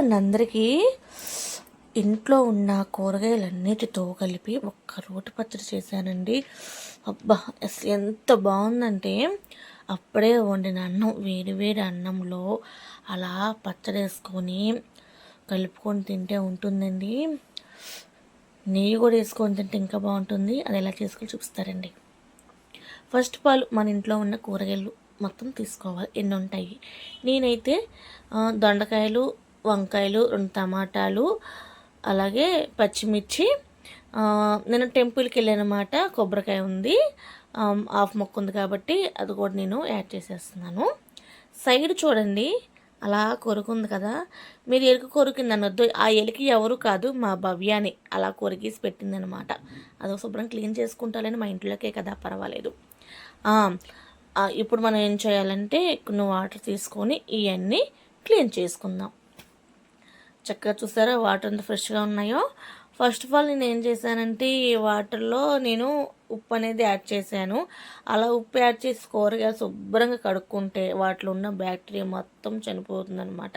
ఉన్న అందరికీ ఇంట్లో ఉన్న కూరగాయలన్నిటితో కలిపి ఒక్క రోటి పచ్చడి చేశానండి. అబ్బా అసలు ఎంత బాగుందంటే అప్పుడే వండిన అన్నం వేడి వేడి అన్నంలో అలా పచ్చడి వేసుకొని కలుపుకొని తింటే ఉంటుందండి. నెయ్యి కూడా వేసుకొని తింటే ఇంకా బాగుంటుంది. అది ఎలా చేసుకొని చూపిస్తారండి. ఫస్ట్ ఆఫ్ ఆల్ మన ఇంట్లో ఉన్న కూరగాయలు మొత్తం తీసుకోవాలి. ఎన్ని ఉంటాయి నేనైతే దొండకాయలు వంకాయలు రెండు టమాటాలు అలాగే పచ్చిమిర్చి. నేను టెంపుల్కి వెళ్ళానమాట. కొబ్బరికాయ ఉంది. హాఫ్ మొక్క ఉంది కాబట్టి అది కూడా నేను యాడ్ చేసేస్తున్నాను. సైడ్ చూడండి. అలా కొరుకుంది కదా. మీరు ఎలుక కొరికింది అనొద్దు ఆ ఎలికి ఎవరు కాదు మా భవ్యాని అలా కొరికేసి పెట్టింది అనమాట అది శుభ్రం క్లీన్ చేసుకుంటాలని మా ఇంట్లోకే కదా పర్వాలేదు. ఇప్పుడు మనం ఏం చేయాలంటే కొన్ని వాటర్ తీసుకొని ఇవన్నీ క్లీన్ చేసుకుందాం. చక్కగా చూసారా? వాటర్ ఎంత ఫ్రెష్గా ఉన్నాయో. ఫస్ట్ ఆఫ్ ఆల్ నేను ఏం చేశానంటే ఈ వాటర్లో నేను ఉప్పు అనేది యాడ్ చేశాను. అలా ఉప్పు యాడ్ చేసి కూరగాయలు శుభ్రంగా కడుక్కుంటే వాటిలో ఉన్న బ్యాక్టీరియా మొత్తం చనిపోతుందనమాట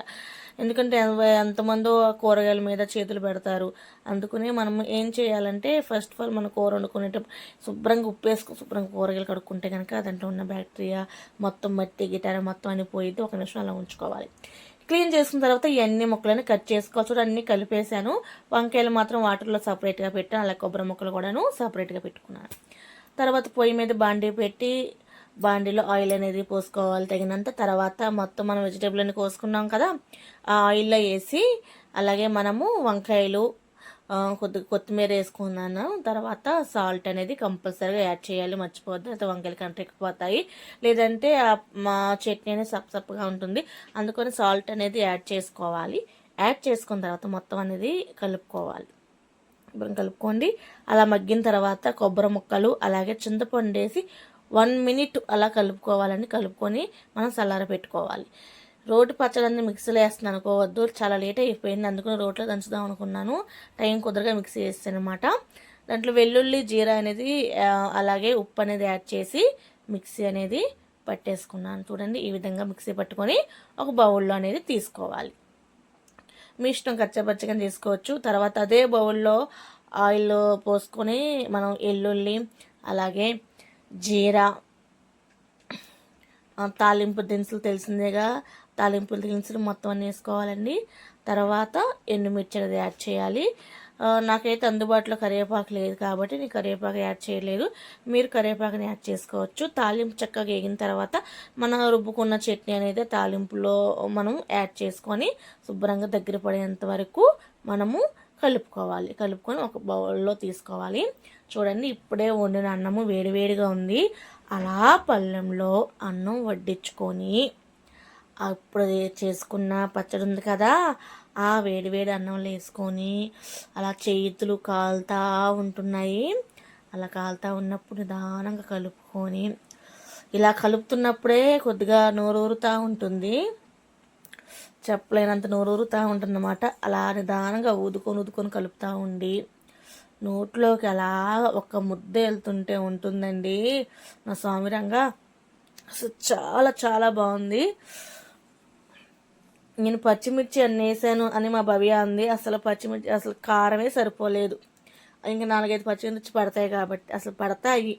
ఎందుకంటే ఎంతమందో కూరగాయల మీద చేతులు పెడతారు. అందుకనే మనం ఏం చేయాలంటే ఫస్ట్ ఆఫ్ ఆల్ మన కూర వండుకునేటప్పుడు శుభ్రంగా ఉప్పు వేసుకుని శుభ్రంగా కూరగాయలు కడుక్కుంటే కనుక దాంట్లో ఉన్న బ్యాక్టీరియా మొత్తం మట్టి గిటార మొత్తం అని పోయితే ఒక నిమిషం అలా ఉంచుకోవాలి. క్లీన్ చేసుకున్న తర్వాత ఇవన్నీ ముక్కలని కట్ చేసుకోవాలి. చూడండి అన్ని కలిపేశాను. వంకాయలు మాత్రం వాటర్లో సపరేట్గా పెట్టాను. అలా కొబ్బరి ముక్కలు కూడాను సపరేట్గా పెట్టుకున్నాను. తర్వాత పొయ్యి మీద బాండీ పెట్టి బాండీలో ఆయిల్ అనేది పోసుకోవాలి తగినంత. తర్వాత మొత్తం మనం వెజిటేబుల్ అని కోసుకున్నాం కదా ఆ ఆయిల్లో వేసి అలాగే మనము వంకాయలు కొద్దిగా కొత్తిమీర వేసుకున్నాను. తర్వాత సాల్ట్ అనేది కంపల్సరీగా యాడ్ చేయాలి. మర్చిపోవద్దు. అయితే వంకాయలు కంటెక్కిపోతాయి లేదంటే మా చట్నీ అనేది సప్సప్గా ఉంటుంది. అందుకని సాల్ట్ అనేది యాడ్ చేసుకోవాలి. యాడ్ చేసుకున్న తర్వాత మొత్తం అనేది కలుపుకోవాలి. శుభ్రం కలుపుకోండి. అలా మగ్గిన తర్వాత కొబ్బరి ముక్కలు అలాగే చింతపండు వేసి వన్ మినిట్ అలా కలుపుకోవాలని కలుపుకొని మనం చల్లార పెట్టుకోవాలి. రోటి పచ్చడి మిక్సీలో వేస్తున్నాను అనుకోవద్దు. చాలా లేట్ అయిపోయింది. అందుకని రోట్లో దంచుదాం అనుకున్నాను. టైం కుదరగా మిక్సీ వేస్తాను అనమాట దాంట్లో వెల్లుల్లి జీరా అనేది అలాగే ఉప్పు అనేది యాడ్ చేసి మిక్సీ అనేది పట్టేసుకున్నాను. చూడండి ఈ విధంగా మిక్సీ పట్టుకొని ఒక బౌల్లో అనేది తీసుకోవాలి. మీ ఇష్టం కచ్చపచ్చగా తీసుకోవచ్చు తర్వాత అదే బౌల్లో ఆయిల్ పోసుకొని మనం ఎల్లుల్లి అలాగే జీరా తాలింపు దినుసులు తెలిసిందేగా తాలింపులు దినుసులు మొత్తం అన్నీ వేసుకోవాలండి. తర్వాత ఎండుమిర్చి అనేది యాడ్ చేయాలి. నాకైతే అందుబాటులో కరివేపాకు లేదు కాబట్టి నేను కరివేపాకు యాడ్ చేయలేదు. మీరు కరివేపాకుని యాడ్ చేసుకోవచ్చు. తాలింపు చక్కగా వేగిన తర్వాత మనం రుబ్బుకున్న చట్నీ అనేది తాలింపులో మనం యాడ్ చేసుకొని శుభ్రంగా దగ్గర పడేంత వరకు మనము కలుపుకోవాలి. కలుపుకొని ఒక బౌల్లో తీసుకోవాలి. చూడండి ఇప్పుడే వండిన అన్నము వేడివేడిగా ఉంది. అలా పళ్ళెంలో అన్నం వడ్డించుకొని అప్పుడు చేసుకున్న పచ్చడి ఉంది కదా ఆ వేడి వేడి అన్నంలో వేసుకొని అలా చేతులు కాలుతా ఉంటున్నాయి. అలా కాలుతా ఉన్నప్పుడు నిదానంగా కలుపుకొని ఇలా కలుపుతున్నప్పుడే కొద్దిగా నోరూరుతూ ఉంటుంది. చెప్పలేనంత నోరూరుతూ ఉంటుందన్నమాట. అలా నిదానంగా ఊదుకొని ఊదుకొని కలుపుతూ ఉండి నోట్లోకి అలా ఒక ముద్ద వెళ్తుంటే ఉంటుందండి. నా స్వామిరంగా అసలు చాలా చాలా బాగుంది. నేను పచ్చిమిర్చి అన్ని వేసాను అని మా భవ్య అంది. అసలు పచ్చిమిర్చి అసలు కారమే సరిపోలేదు. ఇంకా నాలుగైదు పచ్చిమిర్చి పడతాయి కాబట్టి అసలు పడతాయి.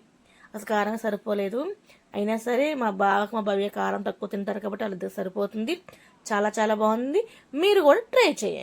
అసలు కారం సరిపోలేదు. అయినా సరే మా బావకు మా భవ్య కారం తక్కువ తింటారు కాబట్టి వాళ్ళిద్దరు సరిపోతుంది. చాలా చాలా బాగుంది. మీరు కూడా ట్రై చేయండి.